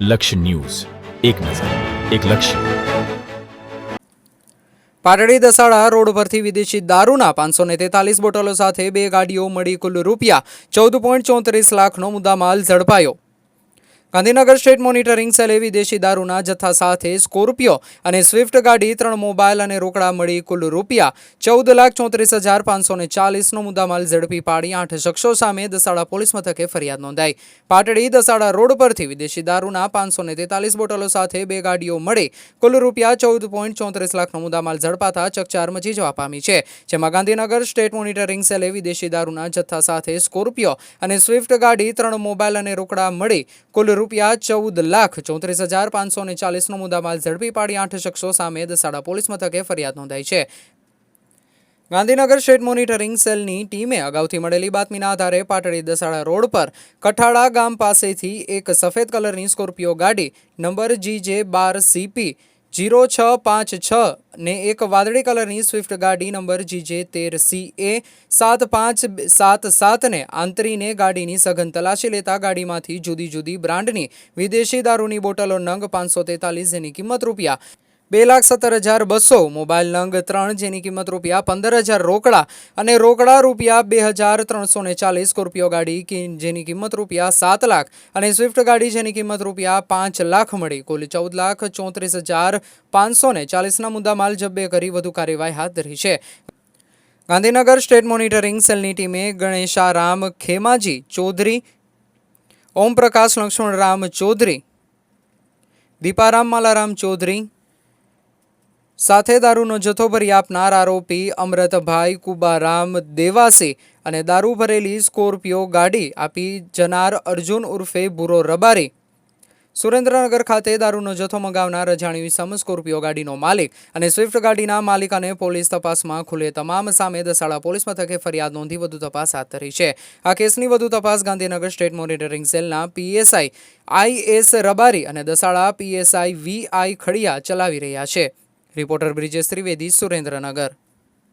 લક્ષ્ય ન્યૂઝ. એક નજર, એક લક્ષ્ય. પાટડી દસાડા રોડ પરથી વિદેશી દારૂના પાંચસો ને તેતાલીસ બોટલો સાથે બે ગાડીઓ મળી કુલ રૂપિયા ચૌદ પોઈન્ટ ચોત્રીસ લાખનો મુદ્દામાલ ઝડપાયો. ગાંધીનગર સ્ટેટ મોનિટરિંગ સેલે વિદેશી દારૂના જથ્થા સાથે સ્કોર્પિયો અને સ્વિફ્ટ ગાડી, ત્રણ મોબાઈલ અને રોકડા મળી કુલ રૂપિયા ચૌદ લાખ ચોત્રીસ હજાર પાંચસો ને ચાલીસનો મુદ્દામાલ ઝડપી પાડી. આઠ શખ્સો સામે દસાડા પોલીસ મથકે ફરિયાદ નોંધાઈ. પાટડી દસાડા રોડ પરથી વિદેશી દારૂના પાંચસો તેતાલીસ બોટલો સાથે બે ગાડીઓ મળી. કુલ રૂપિયા ચૌદ પોઈન્ટ ચોત્રીસ લાખનો મુદ્દામાલ ઝડપાતા ચકચાર મચી જવા પામી છે. જેમાં ગાંધીનગર સ્ટેટ મોનિટરિંગ સેલે વિદેશી દારૂના જથ્થા સાથે સ્કોર્પિયો અને સ્વિફ્ટ ગાડી, ત્રણ મોબાઈલ અને રોકડા મળી કુલ રૂપિયા ચૌદ લાખ ચોત્રીસ હજાર પાંચસો ને ચાલીસનો મુદ્દામાલ ઝડપી પાડી આઠ શખ્સો સામે દસાડા પોલીસ મથકે ફરિયાદ નોંધાઈ છે. ગાંધીનગર સ્ટેટ મોનિટરિંગ સેલની ટીમે અગાઉથી મળેલી બાતમીના આધારે પાટડી દસાડા રોડ પર કઠાડા ગામ પાસેથી એક સફેદ કલરની સ્કોર્પિયો ગાડી નંબર જીજે બાર સીપી જીરો છ પાંચ છ ને એક વાદળી કલરની સ્વિફ્ટ ગાડી નંબર જીજે તેર સી એ સાત પાંચ સાત સાતને આંતરીને ગાડીની સઘન તલાશી લેતા ગાડીમાંથી જુદી જુદી બ્રાન્ડની વિદેશી દારૂની બોટલો નંગ પાંચસો તેતાલીસ જેની કિંમત રૂપિયા બે લાખ સત્તર હજાર બસો, મોબાઈલ નંગ ત્રણ, જેની કિંમત રૂપિયા પંદર હજાર રોકડા અને રોકડા રૂપિયા બે હજાર ત્રણસો ને ચાલીસ સ્કોર્પિયો ગાડી જેની કિંમત રૂપિયા સાત લાખ અને સ્વિફ્ટ ગાડી જેની કિંમત રૂપિયા પાંચ લાખ મળી. કુલ ચૌદ લાખ ચોત્રીસ હજાર પાંચસો ને ચાલીસના મુદ્દામાલ જબ્બે કરી વધુ કાર્યવાહી હાથ ધરી છે. ગાંધીનગર સ્ટેટ મોનિટરિંગ સેલની ટીમે ગણેશારામ ખેમાજી ચૌધરી, ઓમપ્રકાશ લક્ષ્મણરામ ચૌધરી, દીપારામ માલારામ ચૌધરી સાથે દારૂનો જથ્થો ભરી આપનાર આરોપી અમૃતભાઈ કુબારામ દેવાસી અને દારૂ ભરેલી સ્કોર્પિયો ગાડી આપી જનાર અર્જુન ઉર્ફે ભૂરો રબારી. સુરેન્દ્રનગર ખાતે દારૂનો જથ્થો મગાવનાર અજાણ્યું સમ સ્કોર્પિયો ગાડીનો માલિક અને સ્વિફ્ટ ગાડીના માલિક અને પોલીસ તપાસમાં ખુલે તમામ સામે દસાડા પોલીસ મથકે ફરિયાદ નોંધી વધુ તપાસ હાથ ધરી છે. આ કેસની વધુ તપાસ ગાંધીનગર સ્ટેટ મોનિટરિંગ સેલના પીએસઆઈ આઈ એસ રબારી અને દસાડા પીએસઆઈ વીઆઈ ખડિયા ચલાવી રહ્યા છે. રિપોર્ટર બ્રિજેશ ત્રિવેદી સુરેન્દ્રનગર